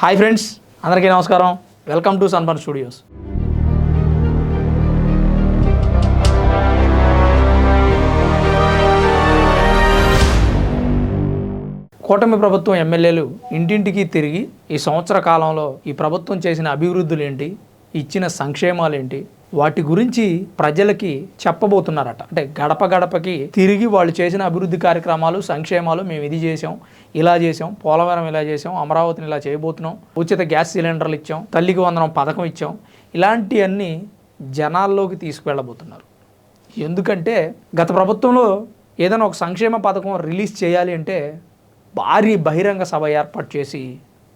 Hi friends అందరికీ నమస్కారం. Welcome to Sunburn Studios. కూటమి ప్రభుత్వం ఎమ్మెల్యేలు ఇంటింటికి తిరిగి ఈ సంవత్సర కాలంలో ఈ ప్రభుత్వం చేసిన అభివృద్ధులు ఏంటి ఇచ్చిన సంక్షేమాలు ఏంటి వాటి గురించి ప్రజలకి చెప్పబోతున్నారట. అంటే గడప గడపకి తిరిగి వాళ్ళు చేసిన అభివృద్ధి కార్యక్రమాలు సంక్షేమాలు మేము ఇది చేసాం ఇలా చేసాం పోలవరం ఇలా చేసాం అమరావతిని ఇలా చేయబోతున్నాం ఉచిత గ్యాస్ సిలిండర్లు ఇచ్చాం తల్లికి వందనం పథకం ఇచ్చాం ఇలాంటివన్నీ జనాల్లోకి తీసుకువెళ్ళబోతున్నారు. ఎందుకంటే గత ప్రభుత్వంలో ఏదైనా ఒక సంక్షేమ పథకం రిలీజ్ చేయాలి అంటే భారీ బహిరంగ సభ ఏర్పాటు చేసి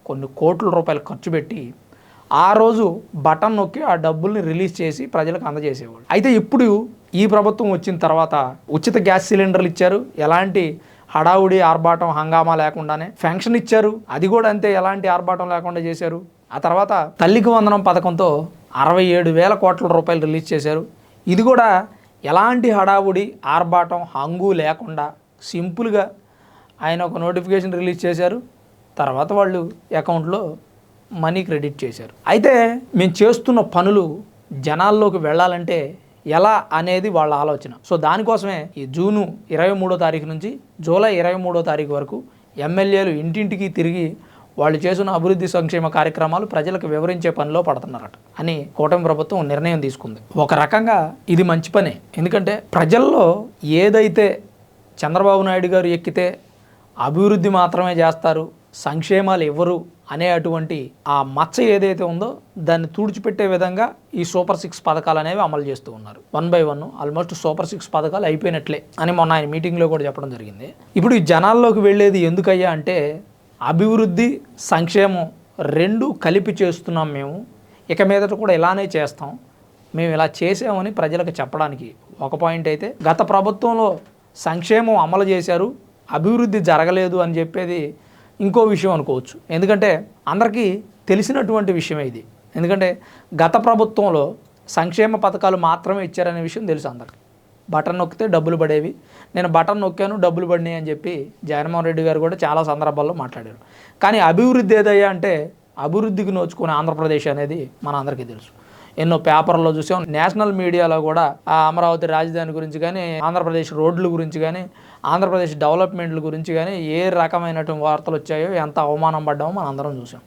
కొన్ని కోట్ల రూపాయలు ఖర్చు పెట్టి ఆ రోజు బటన్ నొక్కి ఆ డబ్బుల్ని రిలీజ్ చేసి ప్రజలకు అందజేసేవాడు అయితే ఇప్పుడు ఈ ప్రభుత్వం వచ్చిన తర్వాత ఉచిత గ్యాస్ సిలిండర్లు ఇచ్చారు. ఎలాంటి హడావుడి ఆర్భాటం హంగామా లేకుండానే ఫెన్షన్ ఇచ్చారు. అది కూడా అంతే ఎలాంటి ఆర్భాటం లేకుండా చేశారు. ఆ తర్వాత తల్లికి వందనం పథకంతో అరవై ఏడు వేల కోట్ల రూపాయలు రిలీజ్ చేశారు. ఇది కూడా ఎలాంటి హడావుడి ఆర్భాటం హంగు లేకుండా సింపుల్గా ఆయన ఒక నోటిఫికేషన్ రిలీజ్ చేశారు. తర్వాత వాళ్ళు అకౌంట్లో మనీ క్రెడిట్ చేశారు. అయితే మేము చేస్తున్న పనులు జనాల్లోకి వెళ్ళాలంటే ఎలా అనేది వాళ్ళ ఆలోచన. సో దానికోసమే ఈ జూను ఇరవై మూడో తారీఖు నుంచి జూలై ఇరవై మూడో తారీఖు వరకు ఎమ్మెల్యేలు ఇంటింటికి తిరిగి వాళ్ళు చేసిన అభివృద్ధి సంక్షేమ కార్యక్రమాలు ప్రజలకు వివరించే పనిలో పడుతున్నారట అని కూటమి ప్రభుత్వం నిర్ణయం తీసుకుంది. ఒక రకంగా ఇది మంచి పనే. ఎందుకంటే ప్రజల్లో ఏదైతే చంద్రబాబు నాయుడు గారు ఎక్కితే అభివృద్ధి మాత్రమే చేస్తారు సంక్షేమాలు ఇవ్వరు అనే అటువంటి ఆ మచ్చ ఏదైతే ఉందో దాన్ని తుడిచిపెట్టే విధంగా ఈ సూపర్ సిక్స్ పథకాలు అనేవి అమలు చేస్తూ ఉన్నారు. One by one almost super six పథకాలు అయిపోయినట్లే అని మొన్న ఆయన మీటింగ్లో కూడా చెప్పడం జరిగింది. ఇప్పుడు ఈ జనాల్లోకి వెళ్ళేది ఎందుకయ్యా అంటే అభివృద్ధి సంక్షేమం రెండు కలిపి చేస్తున్నాం మేము. ఇక మీదట కూడా ఇలానే చేస్తాం. మేము ఇలా చేసామని ప్రజలకు చెప్పడానికి ఒక పాయింట్ అయితే గత ప్రభుత్వంలో సంక్షేమం అమలు చేశారు అభివృద్ధి జరగలేదు అని చెప్పేది ఇంకో విషయం అనుకోవచ్చు. ఎందుకంటే అందరికీ తెలిసినటువంటి విషయమే ఇది. ఎందుకంటే గత ప్రభుత్వంలో సంక్షేమ పథకాలు మాత్రమే ఇచ్చారనే విషయం తెలుసు అందరికీ. బటన్ నొక్కితే డబ్బులు పడేవి. నేను బటన్ నొక్కాను డబ్బులు పడినాయి అని చెప్పి జగన్మోహన్ రెడ్డి గారు కూడా చాలా సందర్భాల్లో మాట్లాడారు. కానీ అభివృద్ధి ఏదయ్యా అంటే అభివృద్ధికి నోచుకునే ఆంధ్రప్రదేశ్ అనేది మన అందరికీ తెలుసు. ఎన్నో పేపర్లో చూసాం. నేషనల్ మీడియాలో కూడా ఆ అమరావతి రాజధాని గురించి కానీ ఆంధ్రప్రదేశ్ రోడ్ల గురించి కానీ ఆంధ్రప్రదేశ్ డెవలప్మెంట్ల గురించి కానీ ఏ రకమైనటువంటి వార్తలు వచ్చాయో ఎంత అవమానం పడ్డామో మనం అందరం చూసాం.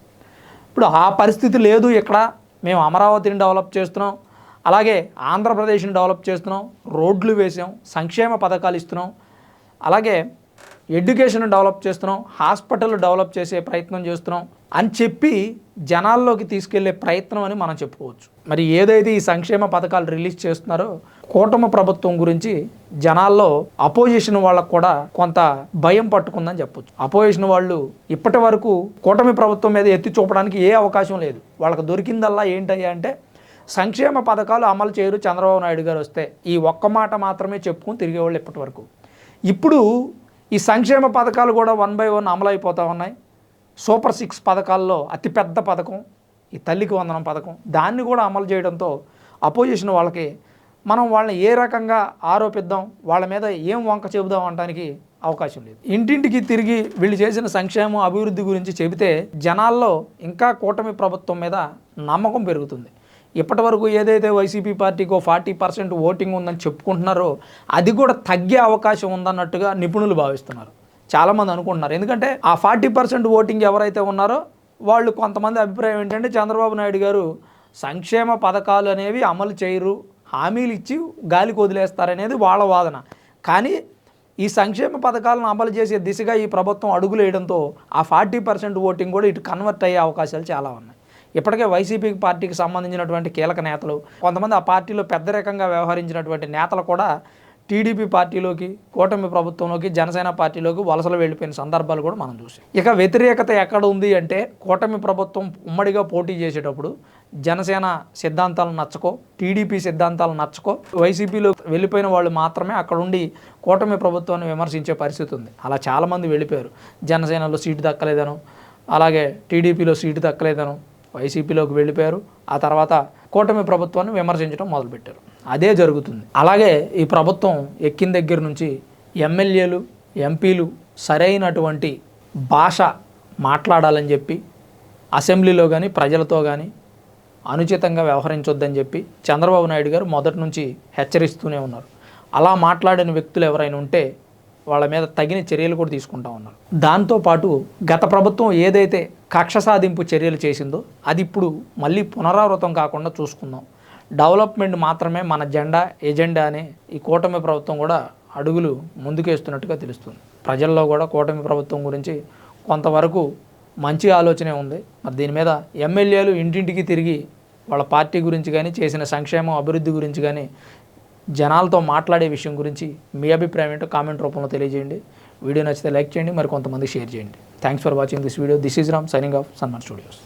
ఇప్పుడు ఆ పరిస్థితి లేదు ఇక్కడ. మేము అమరావతిని డెవలప్ చేస్తున్నాం. అలాగే ఆంధ్రప్రదేశ్ని డెవలప్ చేస్తున్నాం. రోడ్లు వేసాం. సంక్షేమ పథకాలు ఇస్తున్నాం. అలాగే ఎడ్యుకేషన్ డెవలప్ చేస్తున్నాం హాస్పిటల్ డెవలప్ చేసే ప్రయత్నం చేస్తున్నాం అని చెప్పి జనాల్లోకి తీసుకెళ్ళే ప్రయత్నం అని మనం చెప్పుకోవచ్చు. మరి ఏదైతే ఈ సంక్షేమ పథకాలు రిలీజ్ చేస్తున్నారో కూటమి ప్రభుత్వం గురించి జనాల్లో అపోజిషన్ వాళ్ళకు కూడా కొంత భయం పట్టుకుందని చెప్పొచ్చు. అపోజిషన్ వాళ్ళు ఇప్పటి వరకు కూటమి ప్రభుత్వం మీద ఎత్తి చూపడానికి ఏ అవకాశం లేదు. వాళ్ళకి దొరికిందల్లా ఏంటయ్యా అంటే సంక్షేమ పథకాలు అమలు చేయరు చంద్రబాబు నాయుడు గారు వస్తే ఈ ఒక్క మాట మాత్రమే చెప్పుకుని తిరిగేవాళ్ళు ఇప్పటి వరకు. ఇప్పుడు ఈ సంక్షేమ పథకాలు కూడా వన్ బై వన్ అమలు అయిపోతూ ఉన్నాయి. సూపర్ సిక్స్ పథకాల్లో అతిపెద్ద పథకం ఈ తల్లికి వందనం పథకం దాన్ని కూడా అమలు చేయడంతో అపోజిషన్ వాళ్ళకి మనం వాళ్ళని ఏ రకంగా ఆరోపిద్దాం వాళ్ళ మీద ఏం వంక చెబుదాం అనడానికి అవకాశం లేదు. ఇంటింటికి తిరిగి వీళ్ళు చేసిన సంక్షేమం అభివృద్ధి గురించి చెబితే జనాల్లో ఇంకా కూటమి ప్రభుత్వం మీద నమ్మకం పెరుగుతుంది. ఇప్పటి వరకు ఏదైతే వైసీపీ పార్టీకి ఓ ఫార్టీ పర్సెంట్ ఓటింగ్ ఉందని చెప్పుకుంటున్నారో అది కూడా తగ్గే అవకాశం ఉందన్నట్టుగా నిపుణులు భావిస్తున్నారు. చాలామంది అనుకుంటున్నారు. ఎందుకంటే ఆ ఫార్టీ పర్సెంట్ ఓటింగ్ ఎవరైతే ఉన్నారో వాళ్ళు కొంతమంది అభిప్రాయం ఏంటంటే చంద్రబాబు నాయుడు గారు సంక్షేమ పథకాలు అనేవి అమలు చేయరు హామీలు ఇచ్చి గాలికి వదిలేస్తారనేది వాళ్ళ వాదన. కానీ ఈ సంక్షేమ పథకాలను అమలు చేసే దిశగా ఈ ప్రభుత్వం అడుగులేయడంతో ఆ ఫార్టీ పర్సెంట్ ఓటింగ్ కూడా ఇటు కన్వర్ట్ అయ్యే అవకాశాలు చాలా ఉన్నాయి. ఇప్పటికే వైసీపీ పార్టీకి సంబంధించినటువంటి కీలక నేతలు కొంతమంది ఆ పార్టీలో పెద్ద రకంగా వ్యవహరించినటువంటి నేతలు కూడా టీడీపీ పార్టీలోకి కూటమి ప్రభుత్వంలోకి జనసేన పార్టీలోకి వలసలు వెళ్ళిపోయిన సందర్భాలు కూడా మనం చూసాం. ఇక వ్యతిరేకత ఎక్కడ ఉంది అంటే కూటమి ప్రభుత్వం ఉమ్మడిగా పోటీ చేసేటప్పుడు జనసేన సిద్ధాంతాలు నచ్చకో టీడీపీ సిద్ధాంతాలు నచ్చకో వైసీపీలో వెళ్ళిపోయిన వాళ్ళు మాత్రమే అక్కడుండి కూటమి ప్రభుత్వాన్ని విమర్శించే పరిస్థితి ఉంది. అలా చాలామంది వెళ్ళిపోయారు. జనసేనలో సీటు దక్కలేదను అలాగే టీడీపీలో సీటు దక్కలేదను వైసీపీలోకి వెళ్ళిపోయారు. ఆ తర్వాత కూటమి ప్రభుత్వాన్ని విమర్శించడం మొదలుపెట్టారు. అదే జరుగుతుంది. అలాగే ఈ ప్రభుత్వం ఎక్కిన దగ్గర నుంచి ఎమ్మెల్యేలు ఎంపీలు సరైనటువంటి భాష మాట్లాడాలని చెప్పి అసెంబ్లీలో కానీ ప్రజలతో కానీ అనుచితంగా వ్యవహరించొద్దని చెప్పి చంద్రబాబు నాయుడు గారు మొదటి నుంచి హెచ్చరిస్తూనే ఉన్నారు. అలా మాట్లాడిన వ్యక్తులు ఎవరైనా ఉంటే వాళ్ళ మీద తగిన చర్యలు కూడా తీసుకుంటా ఉన్నారు. దాంతోపాటు గత ప్రభుత్వం ఏదైతే కక్ష సాధింపు చర్యలు చేసిందో అది ఇప్పుడు మళ్ళీ పునరావృతం కాకుండా చూసుకుందాం. డెవలప్మెంట్ మాత్రమే మన జెండా ఎజెండా అని ఈ కూటమి ప్రభుత్వం కూడా అడుగులు ముందుకేస్తున్నట్టుగా తెలుస్తుంది. ప్రజల్లో కూడా కూటమి ప్రభుత్వం గురించి కొంతవరకు మంచి ఆలోచనే ఉంది. మరి దీని మీద ఎమ్మెల్యేలు ఇంటింటికి తిరిగి వాళ్ళ పార్టీ గురించి కానీ చేసిన సంక్షేమం అభివృద్ధి గురించి కానీ జనాలతో మాట్లాడే విషయం గురించి మీ అభిప్రాయం ఏంటో కామెంట్ రూపంలో తెలియజేయండి. వీడియో నచ్చితే లైక్ చేయండి మరి కొంతమంది షేర్ చేయండి. Thanks for watching this video this is Ram signing off Sunman Studios